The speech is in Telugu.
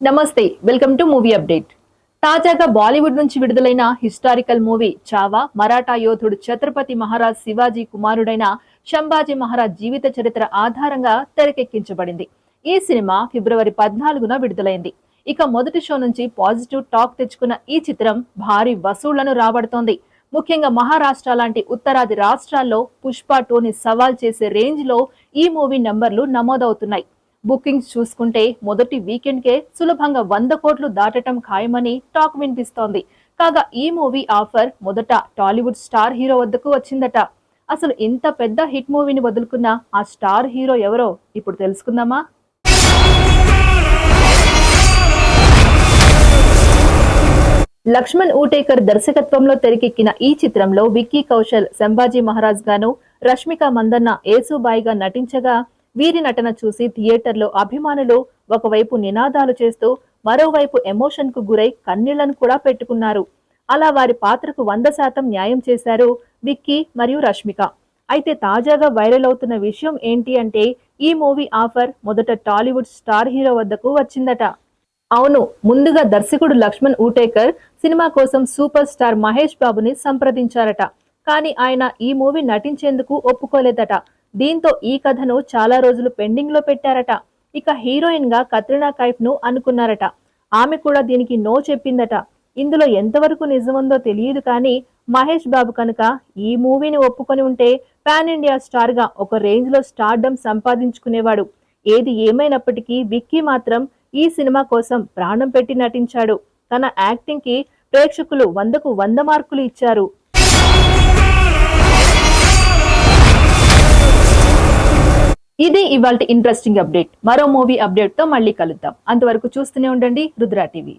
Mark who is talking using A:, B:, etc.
A: నమస్తే వెల్కమ్ టు మూవీ అప్డేట్. తాజాగా బాలీవుడ్ నుంచి విడుదలైన హిస్టారికల్ మూవీ చావా మరాఠా యోధుడు ఛత్రపతి మహారాజ్ శివాజీ కుమారుడైన శంభాజీ మహారాజ్ జీవిత చరిత్ర ఆధారంగా తెరకెక్కించబడింది. ఈ సినిమా ఫిబ్రవరి పద్నాలుగున విడుదలైంది. ఇక మొదటి షో నుంచి పాజిటివ్ టాక్ తెచ్చుకున్న ఈ చిత్రం భారీ వసూళ్ళను రాబడుతోంది. ముఖ్యంగా మహారాష్ట్ర లాంటి ఉత్తరాది రాష్ట్రాల్లో పుష్ప టూని సవాల్ చేసే రేంజ్లో ఈ మూవీ నంబర్లు నమోదవుతున్నాయి. బుకింగ్స్ చూసుకుంటే మొదటి వీకెండ్ కే సులభంగా వంద కోట్లు దాటటం ఖాయమని టాక్ వినిపిస్తోంది. కాగా ఈ మూవీ ఆఫర్ మొదట టాలీవుడ్ స్టార్ హీరో వద్దకు వచ్చిందట. అసలు ఇంత పెద్ద హిట్ మూవీని వదులుకున్న ఆ స్టార్ హీరో ఎవరో ఇప్పుడు తెలుసుకుందామా? లక్ష్మణ్ ఊటేకర్ దర్శకత్వంలో తెరకెక్కిన ఈ చిత్రంలో విక్కీ కౌశల్ సంభాజీ మహారాజ్ గాను రష్మిక మందన్న ఏసుబాయిగా నటించగా వీరి నటన చూసి థియేటర్లో అభిమానులు ఒకవైపు నినాదాలు చేస్తూ మరోవైపు ఎమోషన్కు గురై కన్నీళ్ళను కూడా పెట్టుకున్నారు. అలా వారి పాత్రకు వంద శాతం న్యాయం చేశారు విక్కీ మరియు రష్మిక. అయితే తాజాగా వైరల్ అవుతున్న విషయం ఏంటి అంటే ఈ మూవీ ఆఫర్ మొదట టాలీవుడ్ స్టార్ హీరో వద్దకు వచ్చిందట. అవును ముందుగా దర్శకుడు లక్ష్మణ్ ఊటేకర్ సినిమా కోసం సూపర్ స్టార్ మహేష్ బాబుని సంప్రదించారట. కానీ ఆయన ఈ మూవీ నటించేందుకు ఒప్పుకోలేదట. దీంతో ఈ కథను చాలా రోజులు పెండింగ్లో పెట్టారట. ఇక హీరోయిన్గా కత్రినా కైఫ్ను అనుకున్నారట. ఆమె కూడా దీనికి నో చెప్పిందట. ఇందులో ఎంతవరకు నిజముందో తెలియదు కానీ మహేష్ బాబు కనుక ఈ మూవీని ఒప్పుకొని ఉంటే పాన్ ఇండియా స్టార్గా ఒక రేంజ్లో స్టార్డమ్ సంపాదించుకునేవాడు. ఏది ఏమైనప్పటికీ విక్కీ మాత్రం ఈ సినిమా కోసం ప్రాణం పెట్టి నటించాడు. తన యాక్టింగ్కి ప్రేక్షకులు వందకు వంద మార్కులు ఇచ్చారు. ఇది ఇవాళ ఇంట్రెస్టింగ్ అప్డేట్ మరో మూవీ అప్డేట్తో మళ్ళీ కలుద్దాం. అంతవరకు చూస్తూనే ఉండండి. రుద్రా టీవీ.